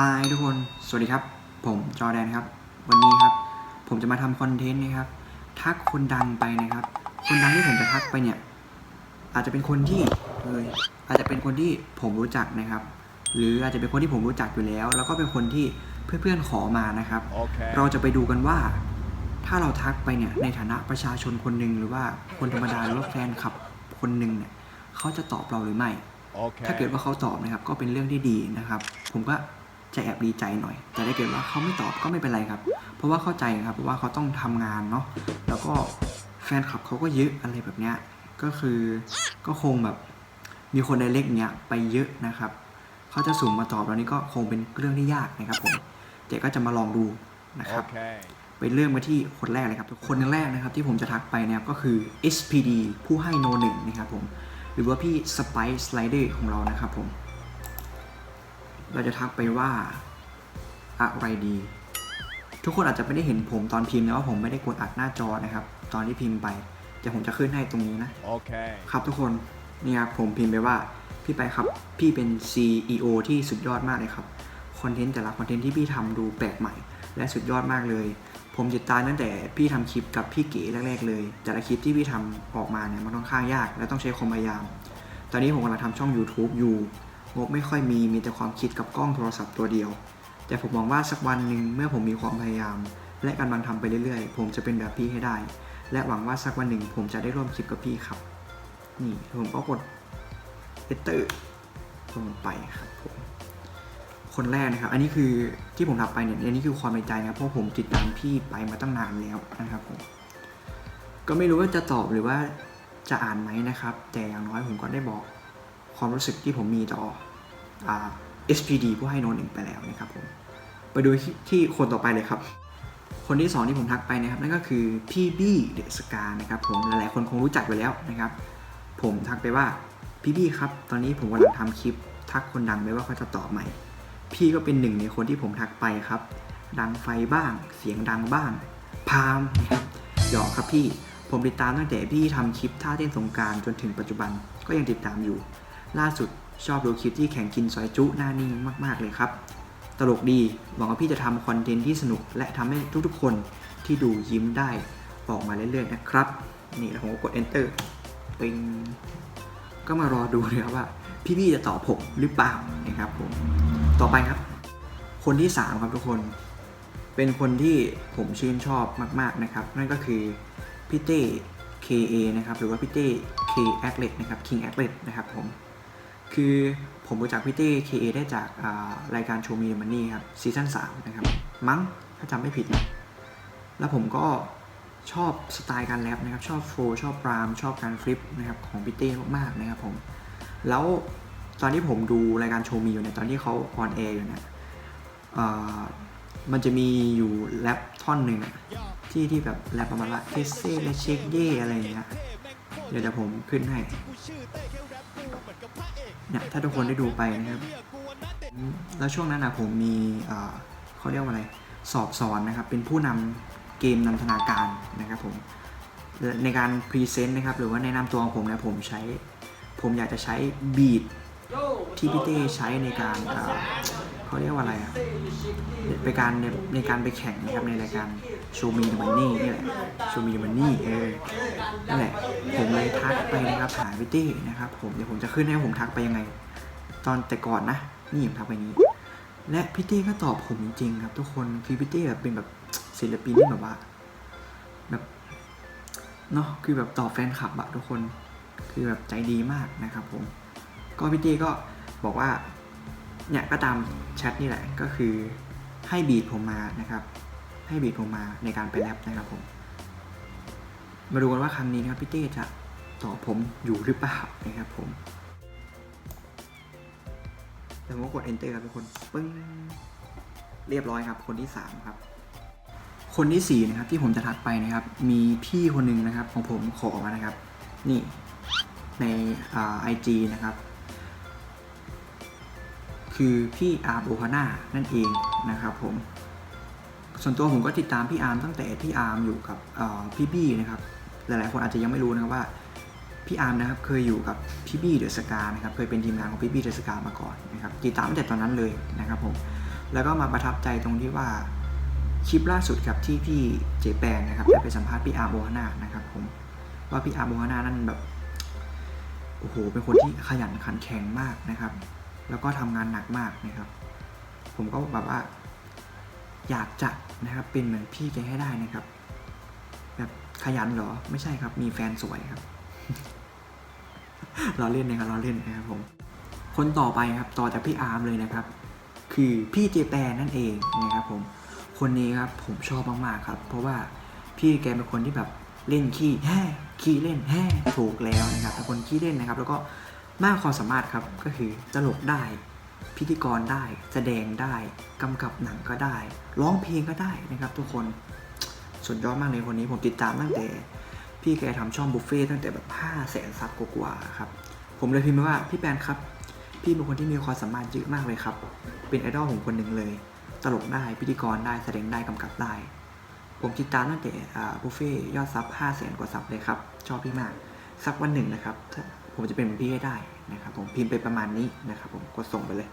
ฮายทุกคน สวัสดีครับ ผมจอแดนครับ วันนี้ครับ ผมจะมาทำคอนเทนต์นะครับ ทักคนดังไปนะครับ คนดังที่ผมจะทักไปเนี่ย อาจจะเป็นคนที่เอยอาจจะเป็นคนที่ผมรู้จักนะครับ หรืออาจจะเป็นคนที่ผมรู้จักอยู่แล้ว แล้วก็เป็นคนที่เพื่อนๆขอมานะครับ Okay. เราจะไปดูกันว่า ถ้าเราทักไปเนี่ย ในฐานะประชาชนคนหนึ่งหรือว่าคนธรรมดาหรือว่าแฟนคลับคนหนึ่งเนี่ย เขาจะตอบเราหรือไม่ Okay. ถ้าเกิดว่าเขาตอบนะครับ ก็เป็นเรื่องที่ดีนะครับ ผมก็ จะแอบดีใจหน่อย แต่ถ้าเกิดว่าเขาไม่ตอบก็ไม่เป็นไรครับ เพราะว่าเข้าใจครับเพราะว่าเขาต้องทำงานเนาะแล้วก็แฟนคลับเขาก็เยอะอะไรแบบเนี้ยก็คือก็คงแบบมีคนในเล็กเนี้ยไปเยอะนะครับเขาจะสุ่มมาตอบแล้วนี่ก็คงเป็นเรื่องที่ยากนะครับผมเดี๋ยวก็จะมาลองดูนะครับ Okay. ไปเริ่มกันที่คนแรกเลยครับคนแรกนะครับที่ผมจะทักไปนะครับก็คือ SPD ผู้ให้โนหนึ่งนะครับผมหรือว่าพี่ Spice Slider ของเรานะครับผม เราจะทักไปว่าอะไรดี ทุกคนอาจจะไม่ได้เห็นผมตอนพิมพ์นะว่าผมไม่ได้กดอัดหน้าจอนะครับ ตอนที่พิมพ์ไปแต่ผมจะขึ้นให้ตรงนี้นะ Okay. ครับทุกคนนี่ครับผมพิมพ์ไปว่าพี่ไปครับพี่เป็น CEO ที่สุดยอดมากเลยครับคอนเทนต์แต่ละคอนเทนต์ที่พี่ทำดูแปลกใหม่ และสุดยอดมากเลย ผมติดตามตั้งแต่พี่ทำคลิปกับพี่เก๋แรกๆเลย แต่ละคลิปที่พี่ทำออกมาเนี่ยมันค่อนข้างยาก และต้องใช้ความพยายาม ตอนนี้ผมกำลังทำช่อง YouTube อยู่ งบไม่ค่อยมีมีแต่ความคิดกับกล้องโทรศัพท์ตัวเดียว แต่ผมมองว่าสักวันหนึ่งเมื่อผมมีความพยายาม และกำลังทำไปเรื่อยๆ ผมจะเป็นแบบพี่ให้ได้ และหวังว่าสักวันหนึ่งผมจะได้ร่วมคลิปกับพี่ครับ นี่ผมก็กด enter ลงไปครับผมคนแรกนะครับ อันนี้คือที่ผมทำไปเนี่ยอันนี้คือความในใจนะเพราะผมติดตามพี่ไปมาตั้งนานแล้วนะครับผมก็ไม่รู้ว่าจะตอบหรือว่าจะอ่านไหมนะครับ แต่อย่างน้อยผมก็ได้บอก ความรู้สึกที่ผมมีต่ออ SPD ผู้ให้โนนหนึ่งไปแล้วนะครับผมไปดูที่คนต่อไปเลยครับ คนที่สองที่ผมทักไปนะครับนั่นก็คือพี่บี้เดสกานะครับผมหลายๆคนคงรู้จักไปแล้วนะครับ ผมทักไปว่าพี่บี้ครับ ตอนนี้ผมกำลังทำคลิป ทักคนดังไปว่าเขาจะตอบไหมพี่ก็เป็นหนึ่งในคนที่ผมทักไปครับ ดังไฟบ้าง เสียงดังบ้าง พามนะครับหยอกครับพี่ ผมติดตามตั้งแต่พี่ทำคลิปท่าเต้นสงการจนถึงปัจจุบันก็ยังติดตามอยู่ ล่าสุดชอบดูคลิปที่แข่งกินซอยจุหน้านิ่งมากๆเลยครับ ตลกดีหวังว่าพี่จะทำคอนเทนต์ที่สนุก และทำให้ทุกๆคนที่ดูยิ้มได้ออกมาเรื่อยๆนะครับ นี่แล้วผมก็กด enter ปิงก็มารอดูนะครับว่า พี่ๆจะตอบผมหรือเปล่านะครับผมต่อไปครับ คนที่ 3 ครับทุกคน เป็นคนที่ผมชื่นชอบมาก ๆนะครับ นั่นก็คือพี่เต้ KA นะครับหรือว่าพี่เต้ K a c l e t นะครับ King a c l e t นะครับผม คือผมรู้จักพี่เต้ KA ได้จากรายการโชว์มีมันนี่ครับซีซั่น3นะครับมั้งถ้าจำไม่ผิดนะแล้วผมก็ชอบสไตล์การแรปนะครับ ชอบโฟล์ชอบปราม ชอบการฟลิปนะครับของพี่เต้มากๆนะครับผม แล้วตอนที่ผมดูรายการโชว์มีอยู่เนี่ยตอนที่เขาออนแอร์อยู่เนี่ยมันจะมีอยู่แรปท่อนหนึ่งที่ที่แบบแรปประมาณว่าเทสเซ่และเชคเย่อะไรอย่างเงี้ย เดี๋ยวเดี๋ยวผมขึ้นให้เนี่ยถ้าทุกคนได้ดูไปนะครับ แล้วช่วงนั้นนะผมมีเขาเรียกว่าอะไร สอบสอนนะครับ เป็นผู้นำเกมนันทนาการนะครับผม ในการพรีเซนต์นะครับ หรือว่าแนะนำตัวของผมนะผมใช้ ผมอยากจะใช้บีทที่พี่เต้ใช้ในการ เขาเรียกว่าอะไรอะในการในในการไปแข่งนะครับในรายการโชว์มีเดมันนี่นี่แหละโชว์มีเดมันนี่เออนั่นแหละ ผมเลยทักไปนะครับหาพี่เต้นะครับ ผมเดี๋ยวผมจะขึ้นให้ผมทักไปยังไง ตอนแต่ก่อนนะ นี่ผมทักไปนี้ และพี่เต้ก็ตอบผมจริงๆครับ ทุกคนคือพี่เต้แบบเป็นแบบศิลปินที่แบบว่าแบบเนาะคือแบบตอบแฟนคลับอะทุกคนคือแบบใจดีมากนะครับผม ก็พี่เต้ก็บอกว่า เนี่ยก็ตามแชทนี่แหละก็คือให้บีทผมมานะครับ ให้บีทผมมาในการไปแรปนะครับผม มาดูกันว่าครั้งนี้นะครับพี่เต้จะตอบผมอยู่หรือเปล่านะครับผมแล้วผมก็กด enter ครับทุกคนปึ้งเรียบร้อยครับ คนที่3ครับ คนที่4นะครับที่ผมจะทักไปนะครับ มีพี่คนหนึ่งนะครับ ของผมขอมานะครับ นี่ในไอจีนะครับ คือพี่อาร์มโอฮาน่านั่นเองนะครับผมส่วนตัวผมก็ติดตามพี่อาร์มตั้งแต่พี่อาร์มอยู่กับพี่บี้นะครับหลายๆคนอาจจะยังไม่รู้นะครับว่าพี่อาร์มนะครับเคยอยู่กับพี่บี้เดอะสกานะครับเคยเป็นทีมงานของพี่บี้เดอะสกามาก่อนนะครับติดตามตั้งแต่ตอนนั้นเลยนะครับผมแล้วก็มาประทับใจตรงที่ว่าคลิปล่าสุดครับที่พี่เจแปนนะครับได้ไปสัมภาษณ์พี่อาร์โบฮาน่านะครับผมว่าพี่อาร์โบฮาน่านั่นแบบโอ้โหเป็นคนที่ขยันขันแข็งมากนะครับ แล้วก็ทำงานหนักมากนะครับ ผมก็แบบว่า อยากจะนะครับเป็นเหมือนพี่แกให้ได้นะครับ แบบขยันเหรอไม่ใช่ครับ มีแฟนสวยครับเราเล่นนะครับเราเล่นนะครับผมคนต่อไปครับต่อจากพี่อาร์มเลยนะครับ คือพี่เจแปนนั่นเองนะครับผมคนนี้ครับผมชอบมากๆครับ เพราะว่าพี่แกเป็นคนที่แบบเล่นขี้แห่ขี้เล่นแห่ถูกแล้วนะครับเป็นคนขี้เล่นนะครับ แล้วก็ มากความสามารถครับก็คือตลกได้ พิธีกรได้ แสดงได้กำกับหนังก็ได้ ร้องเพลงก็ได้นะครับ ทุกคนสุดยอดมากเลยคนนี้ผมติดตามตั้งแต่ พี่แกทำช่องบุฟเฟ่ตั้งแต่แบบห้าแสนซับกว่าครับ ผมเลยพิมพ์ไปว่าพี่แปนครับ พี่เป็นคนที่มีความสามารถเยอะมากเลยครับ เป็นไอดอลของคนหนึ่งเลย ตลกได้พิธีกรได้แสดงได้กำกับได้ ผมติดตามตั้งแต่บุฟเฟ่ยอดซับ5 0 0แสนกว่าซับเลยครับชอบพี่มากสักวันหนึ่งนะครับ ผมจะเป็นพี่ให้ได้นะครับผมพิมพ์ไปประมาณนี้นะครับผมกดส่งไปเลย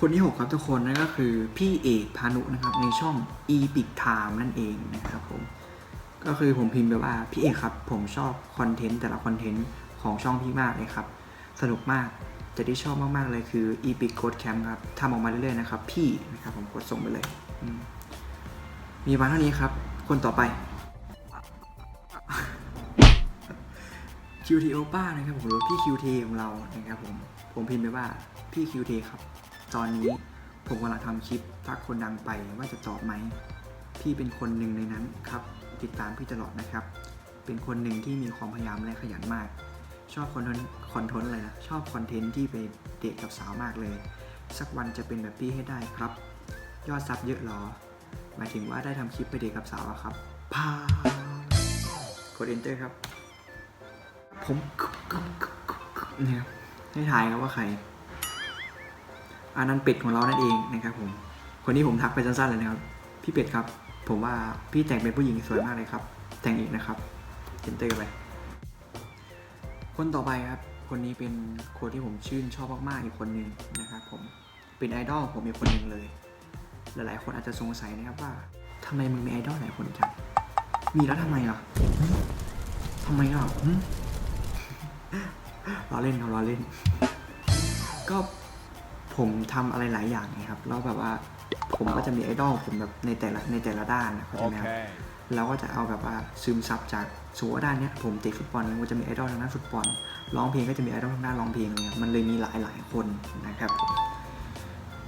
คนที่ 6 ครับทุกคนนั่นก็คือพี่เอกพานุนะครับในช่อง e p i c Time นั่นเองนะครับผมก็คือผมพิมพ์ไปว่าพี่เอกครับผมชอบคอนเทนต์แต่ละคอนเทนต์ของช่องพี่มากเลยครับสนุกมากแต่ที่ชอบมากๆเลยคือ Epic Code Camp ครับทำออกมาเรื่อยๆนะครับ พี่นะครับผมกดส่งไปเลยมมีมาเท่านี้ครับ คนต่อไป QT Opa นะครับผมหรือว่าพี่ QT ของเรานะครับผมผมพิมพ์ไปว่าพี่ QT ครับ ตอนนี้ผมกำลังทำคลิปทักคนดังไปว่าจะตอบไหมพี่เป็นคนหนึ่งในนั้นครับ ติดตามพี่ตลอดนะครับ เป็นคนหนึ่งที่มีความพยายามและขยันมาก ชอบคอนเทนต์คอนเทนต์อะไรนะชอบคอนเทนต์ที่ไปเดทกับสาวมากเลย สักวันจะเป็นแบบพี่ให้ได้ครับ ยอดซับเยอะหรอหมายถึงว่าได้ทำคลิปไปเดทกับสาวอะครับพากด enter ครับ ผมนี่ครับให้ทายครับว่าใครอันนั้นเป็ดของเรานั่นเองนะครับผม คนนี้ผมทักไปสั้นๆเลยนะครับ พี่เป็ดครับ ผมว่าพี่แต่งเป็นผู้หญิงสวยมากเลยครับ แต่งอีกนะครับ enter ไป คนต่อไปครับ คนนี้เป็นคนที่ผมชื่นชอบมากๆอีกคนหนึ่งนะครับผม เป็นไอดอลของผมอีกคนหนึ่งเลย หลายๆ คนอาจจะสงสัยนะครับว่าทำไมมึงมีไอดอลหลายคนจัง มีแล้วทำไมล่ะหึทำไมล่ะ ล้อเล่นครับล้อเล่น ก็ผมทำอะไรหลายอย่างไงครับ แล้วแบบว่าผมก็จะมีไอดอลผมแบบในแต่ละในแต่ละด้านนะเข้าใจไหมครับ Okay. เราก็จะเอาแบบว่าซึมซับจากสมมติว่าด้านเนี้ยผมเตะฟุตบอลมันก็จะมีไอดอลทางด้านฟุตบอลร้องเพลงก็จะมีไอดอลทางด้านร้องเพลงเลยครับมันเลยมีหลายหลายๆคนนะครับ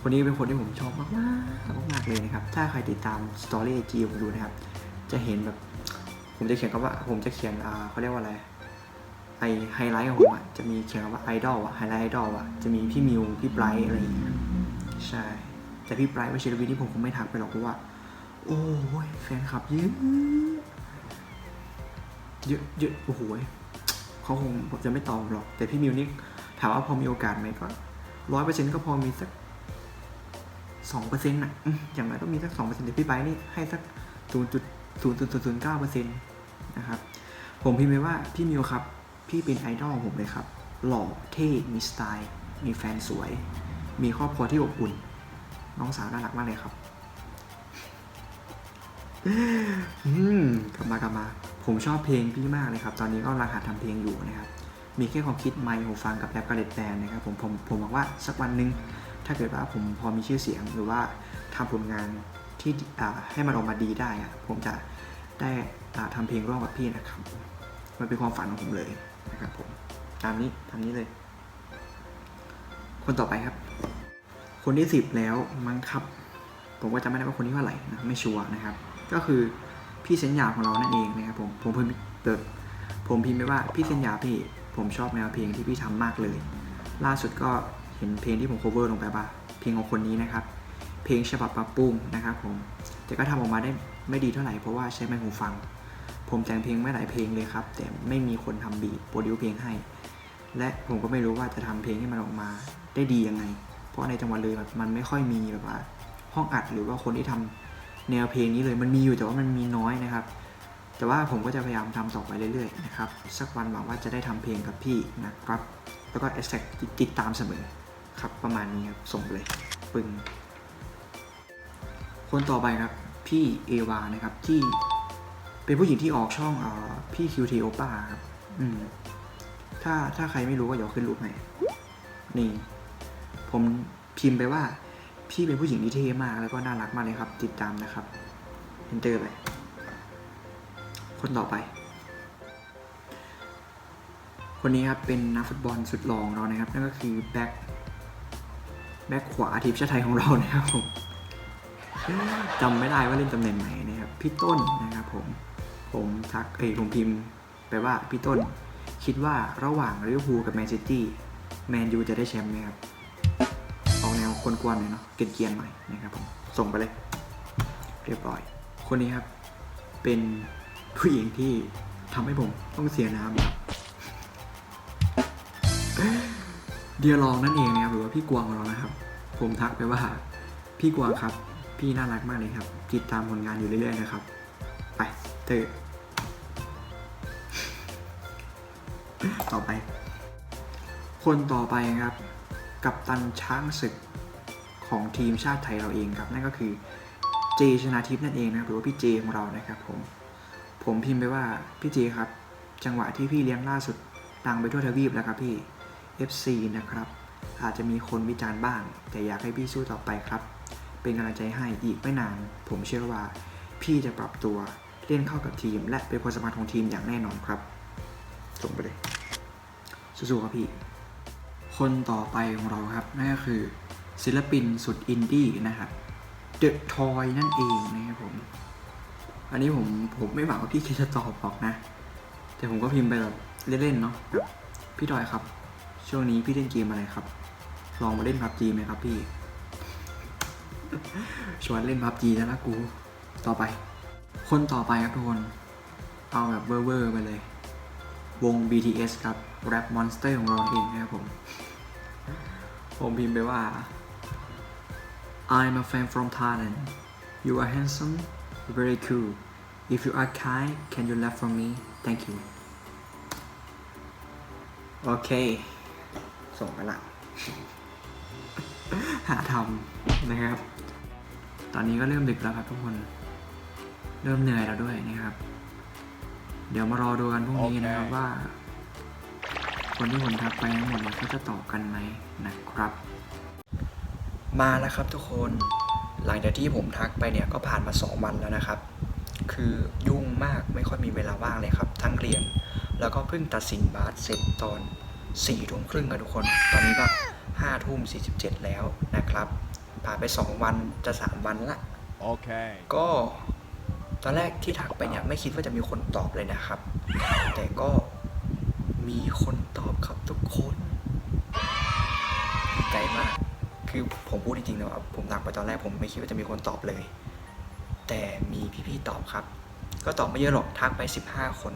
คนนี้เป็นคนที่ผมชอบมากมากๆมากๆเลยนะครับ ถ้าใครติดตามสตอรี่ไอจีผมดูนะครับ จะเห็นแบบ ผมจะเขียนคำว่า ผมจะเขียนอ่าเขาเรียกว่าอะไร ไอไฮไลท์ของผมอะจะมีเขียนว่าไอดอลอะไฮไลท์ไอดอลอะจะมีพี่มิวพี่ไบรท์อะไรอย่างเงี้ยใช่ แต่พี่ไบรท์วชิรวิทย์ที่ผมคงไม่ทักไปหรอกเพราะว่า โอ้ยแฟนคลับเยอะเยอะเยอะโอ้โหเขาคงจะไม่ตอบหรอก แต่พี่มิวนี่ถามว่าพอมีโอกาสไหมก็ร้อยเปอร์เซ็นต์ก็พอมีสักสองเปอร์เซ็นต์อะอย่างไรก็มีสักสองเปอร์เซ็นต์แต่พี่ไบร์นี่ให้สักศูนย์จุดศูนย์จุดศูนย์เก้าเปอร์เซ็นต์นะครับ ผมพิมพ์ไปว่าพี่มิวครับ พี่เป็นไอดอลของผมเลยครับ หล่อเท่มีสไตล์ มีแฟนสวย มีครอบครัวที่อบอุ่น น้องสาวน่ารักมากเลยครับอืมกลับมากลับมา ผมชอบเพลงพี่มากเลยครับ ตอนนี้ก็กำลังหัดทำเพลงอยู่นะครับ มีแค่ความคิดไมค์หูฟังกับแอปกระเด็ดแบนนะครับผมผมผมหวังว่าสักวันหนึ่งถ้าเกิดว่าผมพอมีชื่อเสียงหรือว่าทำผลงานที่อ่าให้มันออกมาดีได้อะผมจะได้อ่าทำเพลงร่วมกับพี่นะครับ มันเป็นความฝันของผมเลย นะครับผมตามนี้ตามนี้เลย คนต่อไปครับ คนที่สิบแล้วมั้งครับ ผมก็จำไม่ได้ว่าคนที่เท่าไหร่นะไม่ชัวร์นะครับ ก็คือพี่เซนยาของเรานั่นเองนะครับผมผมเพิ่มเปิดผมพิมพ์ไปว่าพี่เซนยาพี่ผมชอบแนวเพลงที่พี่ทำมากเลย ล่าสุดก็เห็นเพลงที่ผม cover ลงไปป่ะเพลงของคนนี้นะครับ เพลงฉบับปรับปรุงนะครับผมแต่ก็ทำออกมาได้ไม่ดีเท่าไหร่เพราะว่าใช้ไมโค์หูฟัง ผมแต่งเพลงไม่หลายเพลงเลยครับ แต่ไม่มีคนทำบีทโปรดิวเพลงให้ และผมก็ไม่รู้ว่าจะทำเพลงให้มันออกมาได้ดียังไง เพราะในจังหวัดเลยแบบมันไม่ค่อยมีแบบว่า ห้องอัดหรือว่าคนที่ทำแนวเพลงนี้เลยมันมีอยู่แต่ว่ามันมีน้อยนะครับ แต่ว่าผมก็จะพยายามทำต่อไปเรื่อยๆนะครับสักวันหวังว่าจะได้ทำเพลงกับพี่นะครับ แล้วก็แอสแท็กติดตามเสมอครับ ประมาณนี้ครับส่งเลยฟึงคนต่อไปครับพี่เอวานะครับที่ เป็นผู้หญิงที่ออกช่องออพี่คิวทีโอป้าครับอืมถ้าถ้าใครไม่รู้ก็เดี๋ยวขึ้นรูปให้นี่ ผมพิมพ์ไปว่า พี่เป็นผู้หญิงที่เท่มากแล้วก็น่ารักมากเลยครับ ติดตามนะครับเอนเตอร์ไปคนต่อไป คนนี้ครับเป็นนักฟุตบอลสุดหล่อของเรานะครับ นั่นก็คือแบ็คแบ็คขวาทีมชาติไทยของเรานะครับผมจำไม่ได้ว่าเล่นตำแหน่งไหนนะครับ พี่ต้นนะครับผม ผมทักเอยผมพิมพ์ไปว่าพี่ต้นคิดว่าระหว่างลิเวอร์พูลกับแมนซิตี้แมนยูจะได้แชมป์ไหมครับออกแนวคนกวนๆหน่อยเนาะเกรียนๆหน่อยนะครับผมส่งไปเลย เรียบร้อย คนนี้ครับ เป็นผู้หญิงที่ทำให้ผมต้องเสียน้ำครับเดียรองนั่นเองนะครับหรือว่าพี่กวางของเรานะครับ ผมทักไปว่า พี่กวางครับ พี่น่ารักมากเลยครับติดตามผลงานอยู่เรื่อยๆนะครับ ไปเถอะ ต่อไป คนต่อไปครับ กับตันช้างศึกของทีมชาติไทยเราเองครับ นั่นก็คือเจชนาทิพย์นั่นเองนะหรือว่าพี่เจของเรานะครับผม ผมพิมพ์ไปว่าพี่เจครับ จังหวะที่พี่เลี้ยงล่าสุดดังไปทั่วทวีปแล้วครับพี่ FC นะครับ อาจจะมีคนวิจารณ์บ้าง แต่อยากให้พี่สู้ต่อไปครับ เป็นกำลังใจให้อีกไม่นาน ผมเชื่อว่า พี่จะปรับตัวเล่นเข้ากับทีม และเป็นคนสำคัญของทีมอย่างแน่นอนครับส่งไปเลย สู้ๆครับพี่ คนต่อไปของเราครับ นั่นก็คือ ศิลปินสุดอินดี้นะครับ The Toy นั่นเองนะครับผม อันนี้ผมผมไม่หวังว่าพี่จะตอบหรอกนะ แต่ผมก็พิมพ์ไปแบบเล่นๆเนาะพี่ดอยครับ ช่วงนี้พี่เล่นเกมอะไรครับ ลองมาเล่นพับจีไหมครับพี่ ชวนเล่นพับจีแล้วนะกู ต่อไป คนต่อไปครับทุกคน เอาแบบเวอร์ๆไปเลย วง BTS ครับ Rap Monster ของเราเองนะครับผม ผมพิมพ์ไปว่า I'm a fan from Thailand you are handsome very cool if you are kind can you laugh for me thank you โอเค ส่งไปละ หาทำนะครับ ตอนนี้ก็เริ่มดึกแล้วครับทุกคน เริ่มเหนื่อยแล้วด้วยนะครับ เดี๋ยวมารอดูกันพรุ่งนี้นะครับโอเคว่า คนที่ผมทักไปทั้งหมดเนี่ยเขาจะตอบกันไหมนะครับ มาแล้วครับทุกคน หลังจากที่ผมทักไปเนี่ยก็ผ่านมา 2 วันแล้วนะครับ คือยุ่งมากไม่ค่อยมีเวลาว่างเลยครับ ทั้งเรียน แล้วก็เพิ่งตัดสินบาสเสร็จตอน4ี่ทุ่มครึ่งอะทุกคน ตอนนี้ก็5้าทุ่มสีแล้วนะครับ ผ่านไป 2 วันจะ 3 วันละ Okay. ก็ ตอนแรกที่ทักไปเนี่ยไม่คิดว่าจะมีคนตอบเลยนะครับ แต่ก็มีคนตอบครับทุกคนดีใจมาก คือผมพูดจริงๆนะว่าผมทักไปตอนแรกผมไม่คิดว่าจะมีคนตอบเลย แต่มีพี่ๆตอบครับ ก็ตอบไม่เยอะหรอกทักไป 15 คน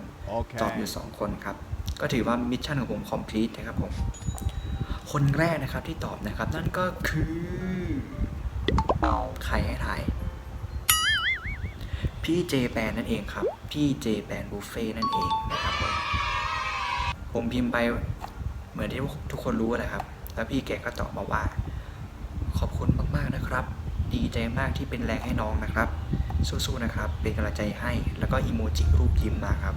ตอบ Okay. อยู่ 2 คนครับ ก็ถือว่ามิชชั่นของผมคอมพลีทนะครับผมคนแรกนะครับที่ตอบนะครับ นั่นก็คือใครให้ถ่าย พี่เจแปนนั่นเองครับ พี่เจแปนบุฟเฟ่นั่นเองนะครับผมผมพิมพ์ไปเหมือนที่ทุกคนรู้แหละครับ แล้วพี่แกก็ตอบมาว่า ขอบคุณมากๆนะครับ ดีใจมากที่เป็นแรงให้น้องนะครับ สู้ๆนะครับ เป็นกำลังใจให้ แล้วก็อีโมจิรูปยิ้มมาครับ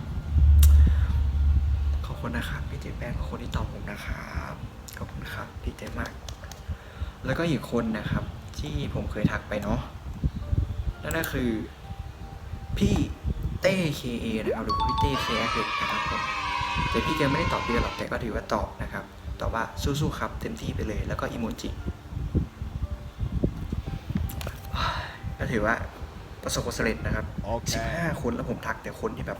ขอบคุณนะครับพี่เจแปนขอบคุณที่ตอบผมนะครับขอบคุณครับดีใจมาก แล้วก็อีกคนนะครับ ที่ผมเคยทักไปเนาะนั่นก็คือ พี่เต้ KA นะครับหรือพี่เต้ KX นะครับผมแต่พี่แกไม่ได้ตอบเดียวหรอกแต่ก็ถือว่าตอบนะครับตอบว่าสู้ๆครับ เต็มที่ไปเลยแล้วก็อีโมจิก็ถือว่าประสบความสำเร็จนะครับโอเค15 คนแล้วผมทักแต่คนที่แบบ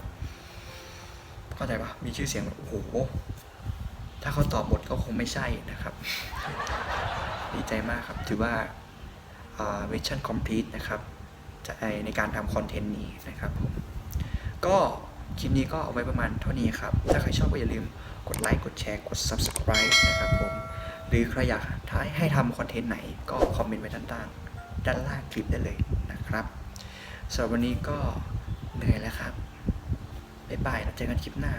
เข้าใจปะมีชื่อเสียงแบบโอ้โห ถ้าเขาตอบหมดก็คงไม่ใช่นะครับ ดีใจมากครับ ถือว่าเวชั่นคอมพลีทนะครับจะ ในการทำคอนเทนต์นี้นะครับผมก็คลิปนี้ก็เอาไว้ประมาณเท่านี้ครับ ถ้าใครชอบก็อย่าลืมกดไลค์กดแชร์กด subscribe นะครับผม หรือใครอยากท้ายให้ทำคอนเทนต์ไหนก็คอมเมนต์ไว้ด้านล่างด้านล่างคลิปได้เลยนะครับสำหรับวันนี้ก็เหนื่อยแล้วครับบ๊ายบายแล้วเจอกันคลิปหน้า